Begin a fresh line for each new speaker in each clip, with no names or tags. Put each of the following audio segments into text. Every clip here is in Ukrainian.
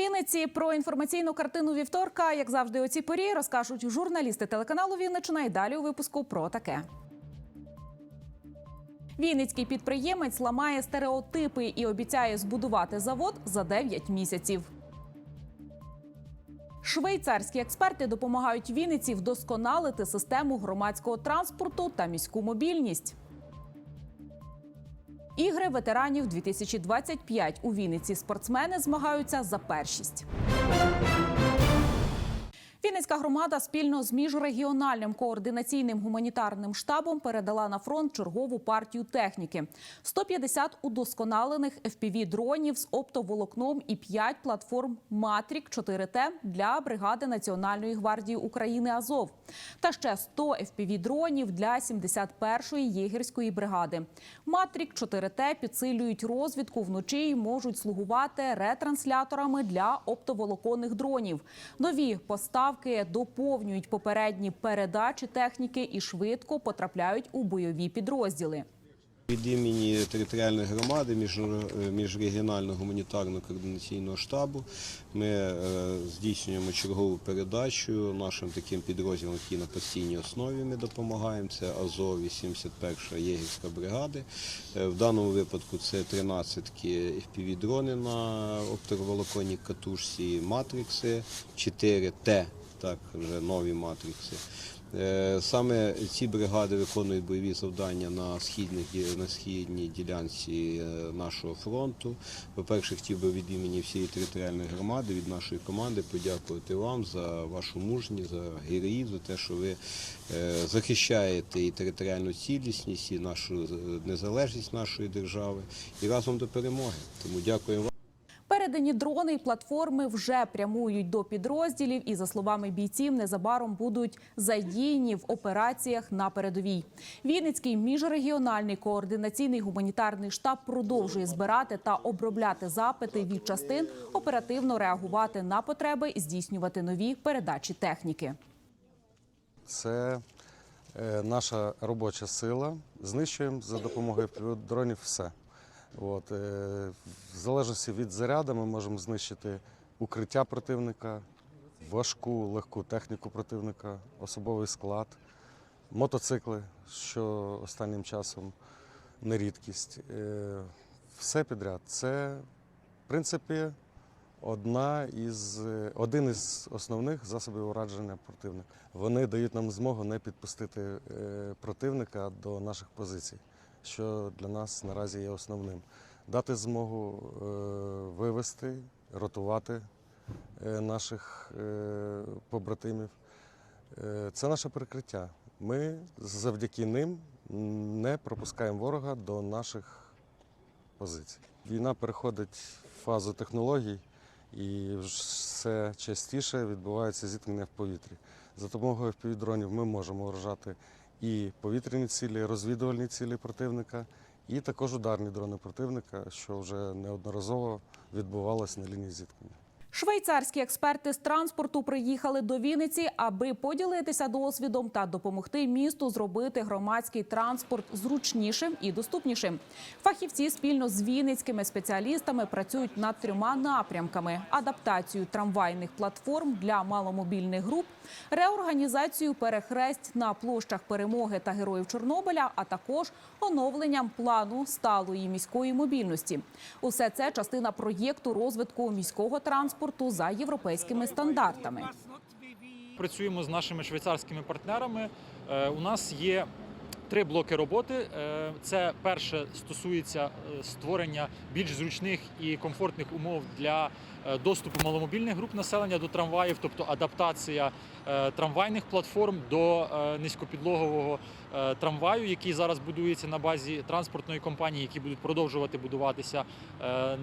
Вінниці про інформаційну картину вівторка, як завжди, у цій порі розкажуть журналісти телеканалу Вінничина. І далі у випуску про таке. Вінницький підприємець ламає стереотипи і обіцяє збудувати завод за 9 місяців. Швейцарські експерти допомагають Вінниці вдосконалити систему громадського транспорту та міську мобільність. Ігри ветеранів 2025 у Вінниці спортсмени змагаються за першість. Вінницька громада спільно з міжрегіональним координаційним гуманітарним штабом передала на фронт чергову партію техніки: 150 удосконалених fpv дронів з оптоволокном і 5 платформ Матрік 4Т для бригади Національної гвардії України Азов та ще 100 fpv дронів для 71-ї єгерської бригади. Матрік 4Т підсилюють розвідку вночі і можуть слугувати ретрансляторами для оптоволоконних дронів. Нові поставки доповнюють попередні передачі техніки і швидко потрапляють у бойові підрозділи.
Від імені територіальної громади між- міжрегіонального гуманітарного координаційного штабу ми е, здійснюємо чергову передачу нашим таким підрозділам, які на постійній основі ми допомагаємо. Це Азов 81 єгерська бригади. Е, В даному випадку це 13 FPV-дрони на оптоволоконній катушці, матрикси, 4Т, так, вже нові матрикси. Е, Саме ці бригади виконують бойові завдання на східних на східній ділянці е, нашого фронту. По-перше, хотів би від імені всієї територіальної громади, від нашої команди подякувати вам за вашу мужність, за героїзм, за те, що ви е, захищаєте і територіальну цілісність, і нашу незалежність нашої держави, і разом до перемоги. Тому дякую вам.
Передані дрони і платформи вже прямують до підрозділів, і за словами бійців, незабаром будуть задіяні в операціях на передовій. Вінницький міжрегіональний координаційний гуманітарний штаб продовжує збирати та обробляти запити від частин, оперативно реагувати на потреби, і здійснювати нові передачі техніки.
Це е, наша робоча сила. Знищуємо за допомогою дронів все. От, е, в залежності від заряду ми можемо знищити укриття противника, важку, легку техніку противника, особовий склад, мотоцикли, що останнім часом не рідкість. Е, все підряд. Це, в принципі, одна із, один із основних засобів ураження противника. Вони дають нам змогу не підпустити е, противника до наших позицій, що для нас наразі є основним. Дати змогу е, вивести, ротувати е, наших е, побратимів. Це наше прикриття. Ми завдяки ним не пропускаємо ворога до наших позицій. Війна переходить в фазу технологій, і все частіше відбувається зіткнення в повітрі. За допомогою FPV-дронів ми можемо вражати і повітряні цілі, розвідувальні цілі противника, і також ударні дрони противника, що вже неодноразово відбувалося на лінії зіткнення.
Швейцарські експерти з транспорту приїхали до Вінниці, аби поділитися досвідом та допомогти місту зробити громадський транспорт зручнішим і доступнішим. Фахівці спільно з вінницькими спеціалістами працюють над трьома напрямками: адаптацію трамвайних платформ для маломобільних груп, реорганізацію перехресть на площах перемоги та героїв Чорнобиля, а також оновленням плану сталої міської мобільності. Усе це частина проєкту розвитку міського транспорту за європейськими стандартами.
Працюємо з нашими швейцарськими партнерами. Е, У нас є три блоки роботи. Е, Це перше стосується е, створення більш зручних і комфортних умов для е, доступу маломобільних груп населення до трамваїв, тобто адаптація трамвайних платформ до низькопідлогового трамваю, який зараз будується на базі транспортної компанії, які будуть продовжувати будуватися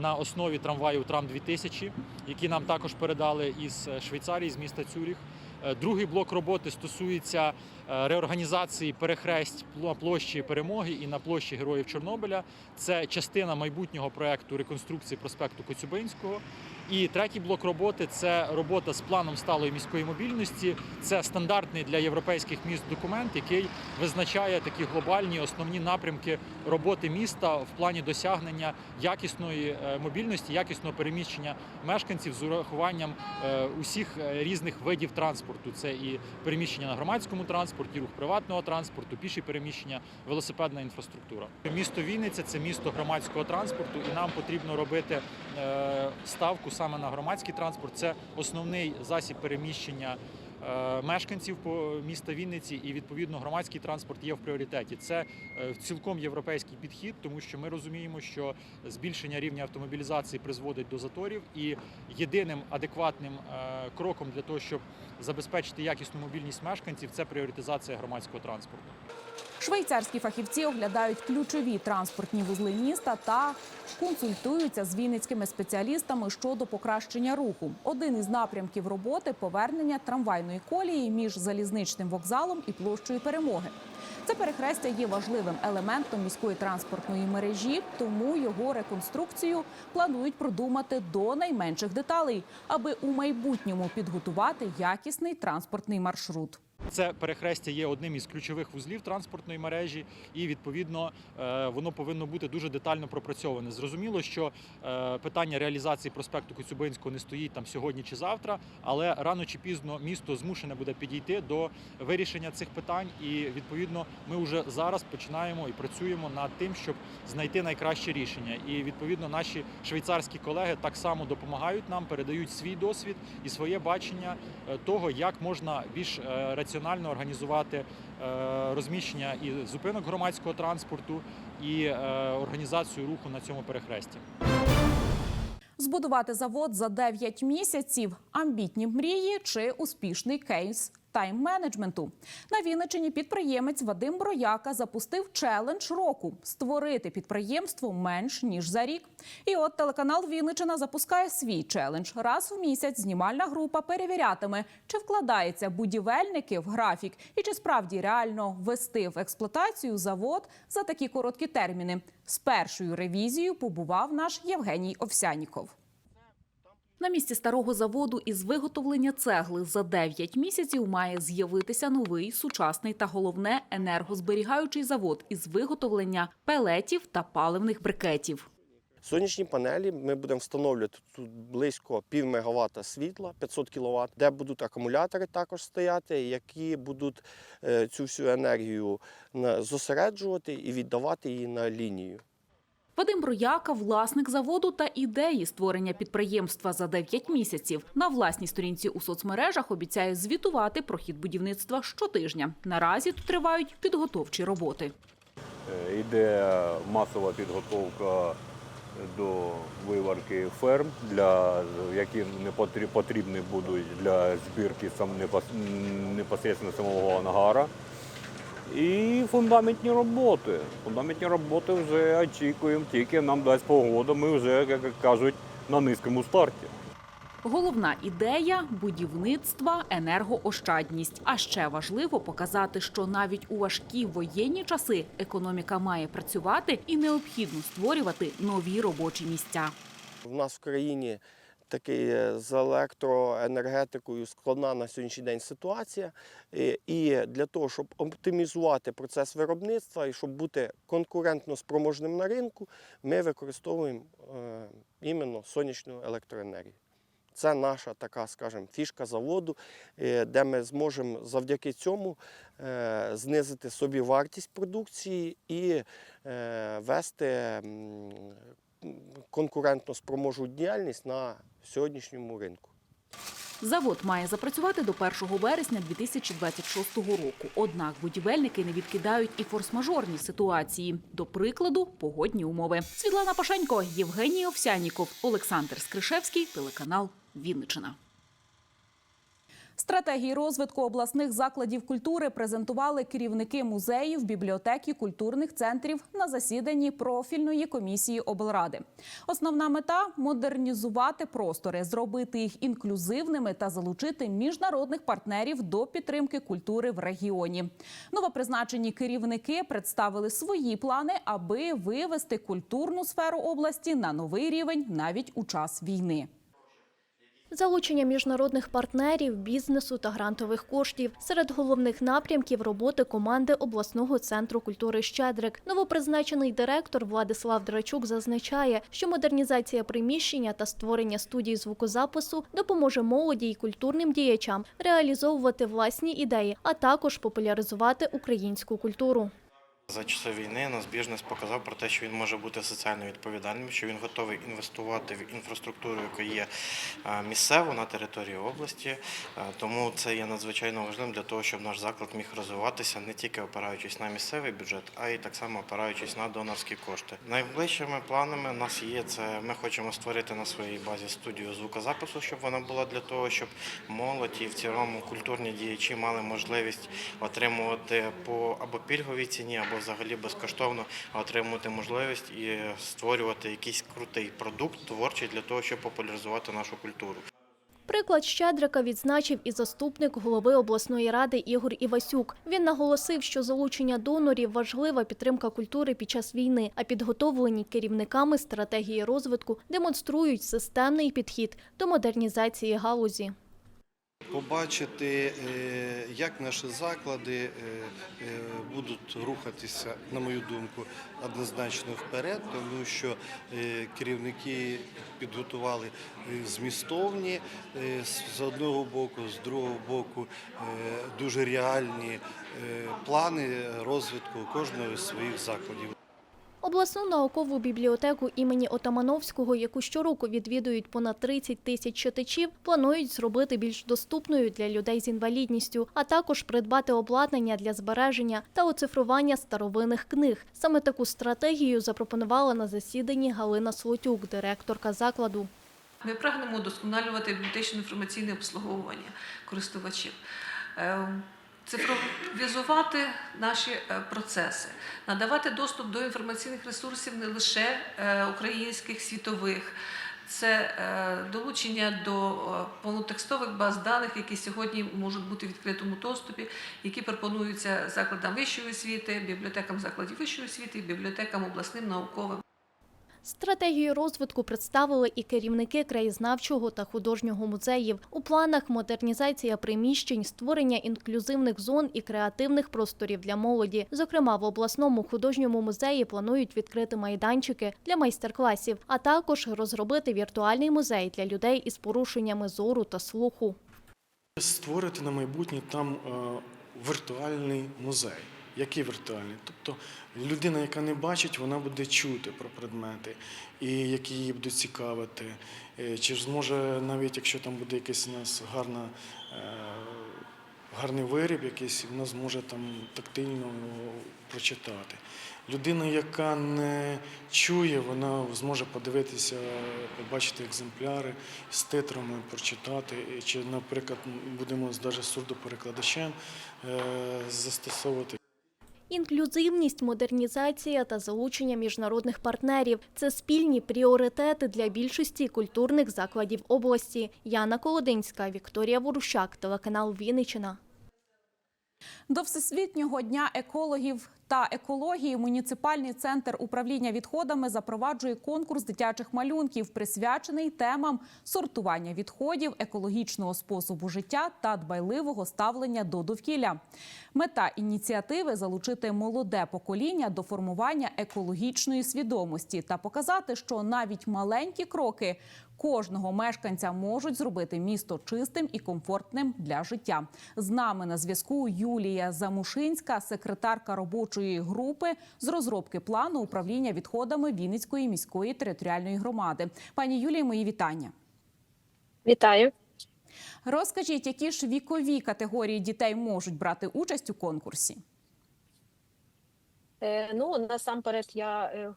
на основі трамваїв Трам 2000, які нам також передали із Швейцарії, з міста Цюріх. Е, Другий блок роботи стосується е, реорганізації перехресть площі перемоги і на площі Героїв Чорнобиля. Це частина майбутнього проекту реконструкції проспекту Коцюбинського. І третій блок роботи це робота з планом сталої міської мобільності. Це стандартний для європейських міст документ, який визначає такі глобальні основні напрямки роботи міста в плані досягнення якісної е, мобільності, якісного переміщення мешканців з урахуванням е, усіх е, різних видів транспорту. Це і переміщення на громадському транспорті, рух приватного транспорту, піші переміщення, велосипедна інфраструктура. Місто Вінниця це місто громадського транспорту, і нам потрібно робити ставку саме на громадський транспорт. Це основний засіб переміщення. е, Мешканців міста Вінниці і відповідно громадський транспорт є в пріоритеті. Це е, цілком європейський підхід, тому що ми розуміємо, що збільшення рівня автомобілізації призводить до заторів, і єдиним адекватним е, кроком для того, щоб забезпечити якісну мобільність мешканців, це пріоритизація громадського транспорту.
Швейцарські фахівці оглядають ключові транспортні вузли міста та консультуються з вінницькими спеціалістами щодо покращення руху. Один із напрямків роботи повернення трамвайної колії між залізничним вокзалом і площею перемоги. Це перехрестя є важливим елементом міської транспортної мережі, тому його реконструкцію планують продумати до найменших деталей, аби у майбутньому підготувати якісний транспортний маршрут.
Це перехрестя є одним із ключових вузлів транспортної мережі, і відповідно е, воно повинно бути дуже детально пропрацьоване. Зрозуміло, що е, питання реалізації проспекту Коцюбинського не стоїть там сьогодні чи завтра, але рано чи пізно місто змушене буде підійти до вирішення цих питань. І відповідно ми вже зараз починаємо і працюємо над тим, щоб знайти найкраще рішення. І відповідно наші швейцарські колеги так само допомагають нам, передають свій досвід і своє бачення е, того, як можна більш е, раціонально організувати е, розміщення і зупинок громадського транспорту і е, організацію руху на цьому перехресті.
Збудувати завод за 9 місяців, амбітні мрії чи успішний кейс тайм-менеджменту. На Вінниччині підприємець Вадим Брояка запустив челендж року створити підприємство менш ніж за рік. І от телеканал Вінниччина запускає свій челендж. Раз в місяць знімальна група перевірятиме, чи вкладається будівельники в графік і чи справді реально ввести в експлуатацію завод за такі короткі терміни. З першою ревізією побував наш Євгеній Овсяніков. На місці старого заводу із виготовлення цегли за 9 місяців має з'явитися новий сучасний та головне енергозберігаючий завод із виготовлення пелетів та паливних брикетів.
Сонячні панелі ми будемо встановлювати тут близько пів мегаватта світла, 500 кВт, де будуть акумулятори також стояти, які будуть е, цю всю енергію зосереджувати і віддавати її на лінію.
Вадим Брояка, власник заводу та ідеї створення підприємства за 9 місяців. На власній сторінці у соцмережах обіцяє звітувати про хід будівництва щотижня. Наразі тут тривають підготовчі роботи.
Е, Йде масова підготовка до виварки ферм, для, які потрібні будуть для збірки непосередньо самого ангара. І фундаментні роботи. Фундаментні роботи вже очікуємо, тільки нам дасть погода, ми вже, як кажуть, на низькому старті.
Головна ідея будівництва енергоощадність. А ще важливо показати, що навіть у важкі воєнні часи економіка має працювати і необхідно створювати нові робочі місця.
В нас в країні такий е, з електроенергетикою складна на сьогоднішній день ситуація. І- для того, щоб оптимізувати процес виробництва і щоб бути конкурентно спроможним на ринку, ми використовуємо е, іменно сонячну електроенергію. Це наша така, скажімо, фішка заводу, е, де ми зможемо завдяки цьому знизити собі вартість продукції і вести конкурентно спроможу діяльність на сьогоднішньому ринку.
Завод має запрацювати до 1 вересня 2026 року. Однак будівельники не відкидають і форс-мажорні ситуації. До прикладу, погодні умови. Світлана Пашенько, Євгеній Овсяніков, Олександр Скришевський, телеканал Вінничина. Стратегії розвитку обласних закладів культури презентували керівники музеїв, бібліотек і культурних центрів на засіданні профільної комісії облради. Основна мета модернізувати простори, зробити їх інклюзивними та залучити міжнародних партнерів до підтримки культури в регіоні. Новопризначені керівники представили свої плани, аби вивести культурну сферу області на новий рівень навіть у час війни.
Залучення міжнародних партнерів, бізнесу та грантових коштів серед головних напрямків роботи команди обласного центру культури Щедрик. Новопризначений директор Владислав Драчук зазначає, що модернізація приміщення та створення студії звукозапису допоможе молоді й культурним діячам реалізовувати власні ідеї, а також популяризувати українську культуру.
За часи війни наш бізнес показав про те, що він може бути соціально відповідальним, що він готовий інвестувати в інфраструктуру, яка є місцево на території області. Тому це є надзвичайно важливим для того, щоб наш заклад міг розвиватися не тільки опираючись на місцевий бюджет, а й так само опираючись на донорські кошти. Найближчими планами у нас є це. Ми хочемо створити на своїй базі студію звукозапису, щоб вона була для того, щоб молодь і в цілому культурні діячі мали можливість отримувати по або пільговій ціні, або взагалі безкоштовно отримувати можливість і створювати якийсь крутий продукт творчий для того, щоб популяризувати нашу культуру.
Приклад Щедрика відзначив і заступник голови обласної ради Ігор Івасюк. Він наголосив, що залучення донорів важлива підтримка культури під час війни, а підготовлені керівниками стратегії розвитку демонструють системний підхід до модернізації галузі.
Побачити, е, як наші заклади е, е, будуть рухатися, на мою думку, однозначно вперед, тому що керівники підготували змістовні з- одного боку, з другого боку дуже реальні плани розвитку кожного з своїх закладів.
Обласну наукову бібліотеку імені Отамановського, яку щороку відвідують понад 30 тисяч читачів, планують зробити більш доступною для людей з інвалідністю, а також придбати обладнання для збереження та оцифрування старовинних книг. Саме таку стратегію запропонувала на засіданні Галина Слотюк, директорка закладу.
Ми прагнемо удосконалювати бібліотечне інформаційне обслуговування користувачів, е, цифровізувати наші е, процеси, надавати доступ до інформаційних ресурсів не лише е, українських, світових. Це е, долучення до повнотекстових баз даних, які сьогодні можуть бути в відкритому доступі, які пропонуються закладам вищої освіти, бібліотекам закладів вищої освіти, бібліотекам обласним науковим.
Стратегію розвитку представили і керівники краєзнавчого та художнього музеїв. У планах модернізація приміщень, створення інклюзивних зон і креативних просторів для молоді. Зокрема, в обласному художньому музеї планують відкрити майданчики для майстер-класів, а також розробити віртуальний музей для людей із порушеннями зору та слуху.
Створити на майбутнє там е, віртуальний музей. Який віртуальний? Тобто людина, яка не бачить, вона буде чути про предмети, і які її будуть цікавити. Е, Чи зможе, навіть якщо там буде якийсь у нас гарна, е, гарний виріб, якийсь, вона зможе там тактильно прочитати. Людина, яка не чує, вона зможе подивитися, побачити екземпляри з титрами, прочитати. Чи, наприклад, будемо навіть сурдоперекладачем е, застосовувати.
Інклюзивність, модернізація та залучення міжнародних партнерів це спільні пріоритети для більшості культурних закладів області. Яна Колодинська, Вікторія Ворущак, телеканал Вінничина.
До Всесвітнього дня екологів та екології муніципальний центр управління відходами запроваджує конкурс дитячих малюнків, присвячений темам сортування відходів, екологічного способу життя та дбайливого ставлення до довкілля. Мета ініціативи залучити молоде покоління до формування екологічної свідомості та показати, що навіть маленькі кроки кожного мешканця можуть зробити місто чистим і комфортним для життя. З нами на зв'язку Юлія Замушинська, секретарка робочої групи з розробки плану управління відходами Вінницької міської територіальної громади. Пані Юлії, мої вітання.
Вітаю.
Розкажіть, які ж вікові категорії дітей можуть брати участь у конкурсі?
Е, Ну, насамперед, я е,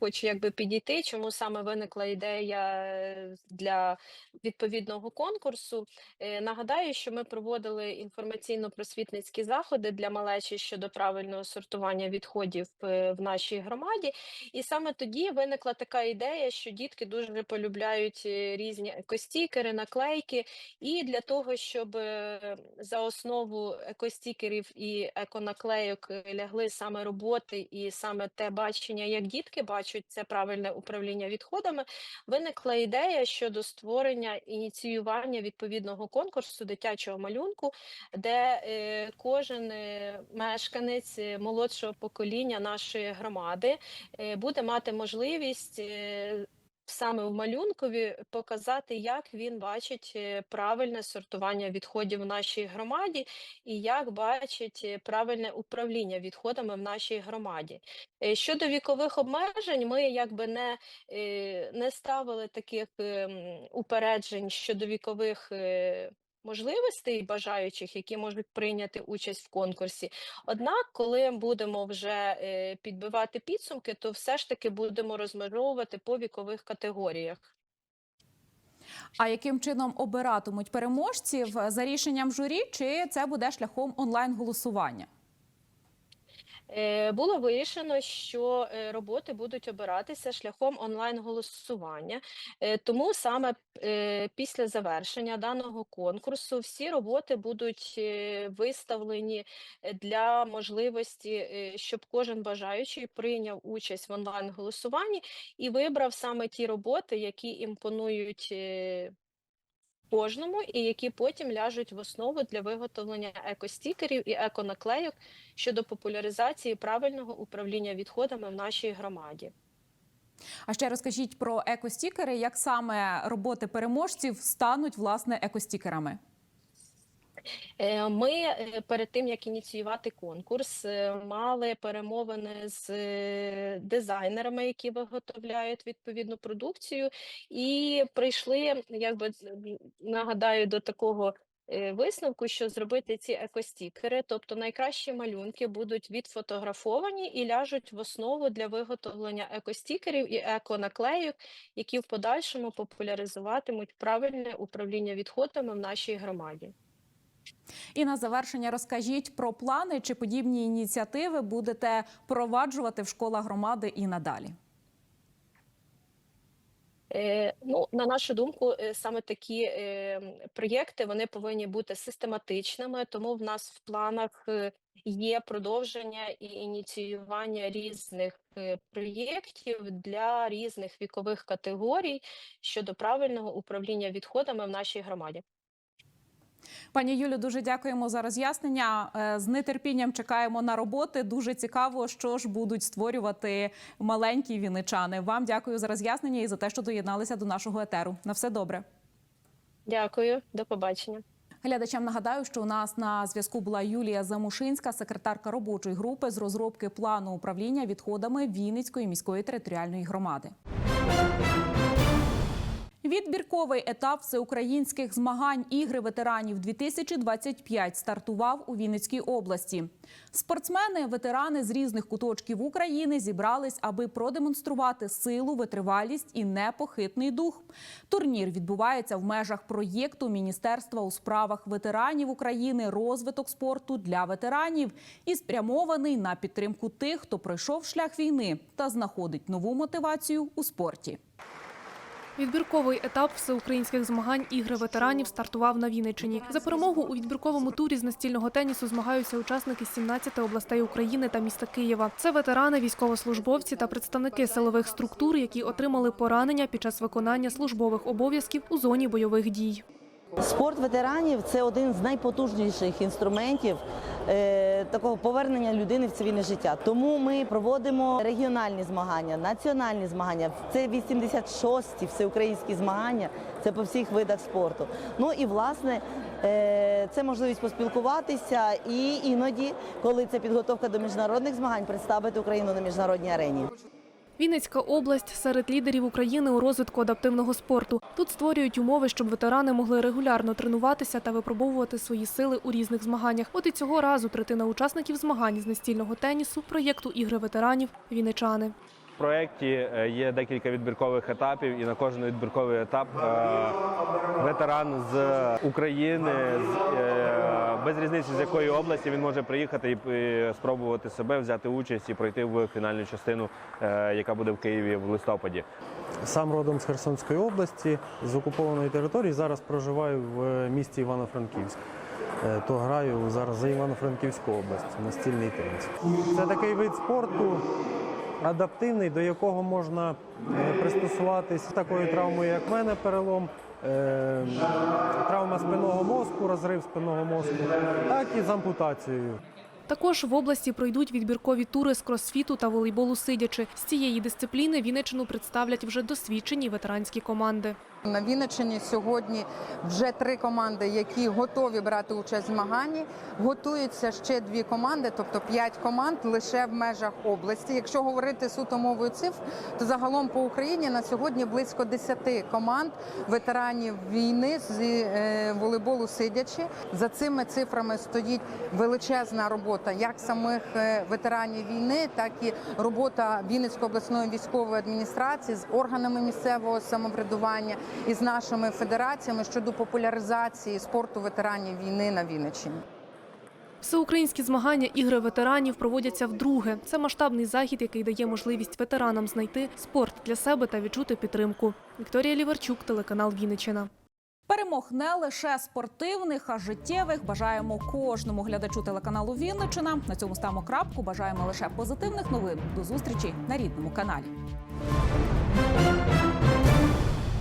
хочу якби підійти, чому саме виникла ідея е, для відповідного конкурсу. Е, Нагадаю, що ми проводили інформаційно-просвітницькі заходи для малечі щодо правильного сортування відходів е, в нашій громаді. І саме тоді виникла така ідея, що дітки дуже полюбляють різні екостікери, наклейки. І для того, щоб за основу екостікерів і еконаклейок лягли саме роботи і саме те бачення, як дітки бачать це правильне управління відходами, виникла ідея щодо створення ініціювання відповідного конкурсу дитячого малюнку, де е, кожен е, мешканець е, молодшого покоління нашої громади е, буде мати можливість. е, Саме в малюнкові показати, як він бачить е, правильне сортування відходів в нашій громаді і як бачить е, правильне управління відходами в нашій громаді. Е, Щодо вікових обмежень, ми якби не, не ставили таких ем, упереджень щодо вікових можливостей бажаючих, які можуть прийняти участь в конкурсі. Однак, коли будемо вже е, підбивати підсумки, то все ж таки будемо розмежовувати по вікових категоріях.
А яким чином обиратимуть переможців за рішенням журі, чи це буде шляхом онлайн голосування?
Е, Було вирішено, що е, роботи будуть обиратися шляхом онлайн-голосування. Е, Тому саме після завершення даного конкурсу всі роботи будуть виставлені для можливості, щоб кожен бажаючий прийняв участь в онлайн-голосуванні і вибрав саме ті роботи, які імпонують. Кожному, і які потім ляжуть в основу для виготовлення екостікерів і еконаклейок щодо популяризації правильного управління відходами в нашій громаді.
А ще розкажіть про екостікери, як саме роботи переможців стануть власне екостікерами.
Е, Ми е, перед тим як ініціювати конкурс, е, мали перемовини з дизайнерами, які виготовляють відповідну продукцію, і прийшли, якби нагадаю, до такого. Висновку, що зробити ці екостікери, тобто найкращі малюнки будуть відфотографовані і ляжуть в основу для виготовлення екостікерів і еконаклейок, які в подальшому популяризуватимуть правильне управління відходами в нашій громаді.
І на завершення розкажіть про плани чи подібні ініціативи будете проваджувати в школах громади і надалі.
Е, Ну, на нашу думку, е, саме такі е, проєкти вони повинні бути систематичними, тому в нас в планах є продовження і ініціювання різних проєктів для різних вікових категорій щодо правильного управління відходами в нашій громаді.
Пані Юлю, дуже дякуємо за роз'яснення. Е, З нетерпінням чекаємо на роботи. Дуже цікаво, що ж будуть створювати маленькі віничани. Вам дякую за роз'яснення і за те, що доєдналися до нашого етеру. На все добре.
Дякую, до побачення.
Глядачам нагадаю, що у нас на зв'язку була Юлія Замушинська, секретарка робочої групи з розробки плану управління відходами Вінницької міської територіальної громади. Відбірковий етап всеукраїнських змагань ігри ветеранів 2025 стартував у Вінницькій області. Спортсмени, ветерани з різних куточків України зібрались, аби продемонструвати силу, витривалість і непохитний дух. Турнір відбувається в межах проєкту Міністерства у справах ветеранів України розвиток спорту для ветеранів і спрямований на підтримку тих, хто пройшов шлях війни та знаходить нову мотивацію у спорті.
Відбірковий етап всеукраїнських змагань ігри ветеранів стартував на Вінниччині. За перемогу у відбірковому турі з настільного тенісу змагаються учасники з 17 областей України та міста Києва. Це ветерани, військовослужбовці та представники силових структур, які отримали поранення під час виконання службових обов'язків у зоні бойових дій.
Спорт ветеранів це один з найпотужніших інструментів е, такого повернення людини в цивільне життя. Тому ми проводимо регіональні змагання, національні змагання. Це 86-ті всеукраїнські змагання. Це по всіх видах спорту. Ну і власне е, це можливість поспілкуватися і іноді, коли це підготовка до міжнародних змагань, представити Україну на міжнародній арені.
Вінницька область серед лідерів України у розвитку адаптивного спорту. Тут створюють умови, щоб ветерани могли регулярно тренуватися та випробовувати свої сили у різних змаганнях. От і цього разу третина учасників змагань з настільного тенісу проєкту Ігри ветеранів вінничани.
Проєкті е, є декілька відбіркових етапів, і на кожен відбірковий етап е, ветеран з України, е, без різниці з якої області він може приїхати і спробувати себе, взяти участь і пройти в фінальну частину, яка буде в Києві в листопаді.
Сам родом з Херсонської області, з окупованої території. Зараз проживаю в місті Івано-Франківськ. То граю зараз за Івано-Франківську область, настільний теніс. Це такий вид спорту, адаптивний, до якого можна е, пристосуватись такою травмою, як в мене, перелом. е, Травма спинного мозку, розрив спинного мозку, так і з ампутацією.
Також в області пройдуть відбіркові тури з кросфіту та волейболу сидячи. З цієї дисципліни Вінничину представлять вже досвідчені ветеранські команди.
На Вінниччині сьогодні вже три команди, які готові брати участь в змаганні. Готуються ще дві команди, тобто п'ять команд лише в межах області. Якщо говорити суто мовою цифр, то загалом по Україні на сьогодні близько 10 команд ветеранів війни з е, волейболу сидячи. За цими цифрами стоїть величезна робота як самих е, ветеранів війни, так і робота Вінницької обласної військової адміністрації з органами місцевого самоврядування і з нашими федераціями щодо популяризації спорту ветеранів війни на Вінниччині.
Всеукраїнські змагання ігри ветеранів проводяться вдруге. Це масштабний захід, який дає можливість ветеранам знайти спорт для себе та відчути підтримку. Вікторія Ліварчук, телеканал Вінниччина.
Перемог не лише спортивних, а життєвих. Бажаємо кожному глядачу телеканалу Вінничина. На цьому ставимо крапку. Бажаємо лише позитивних новин. До зустрічі на рідному каналі.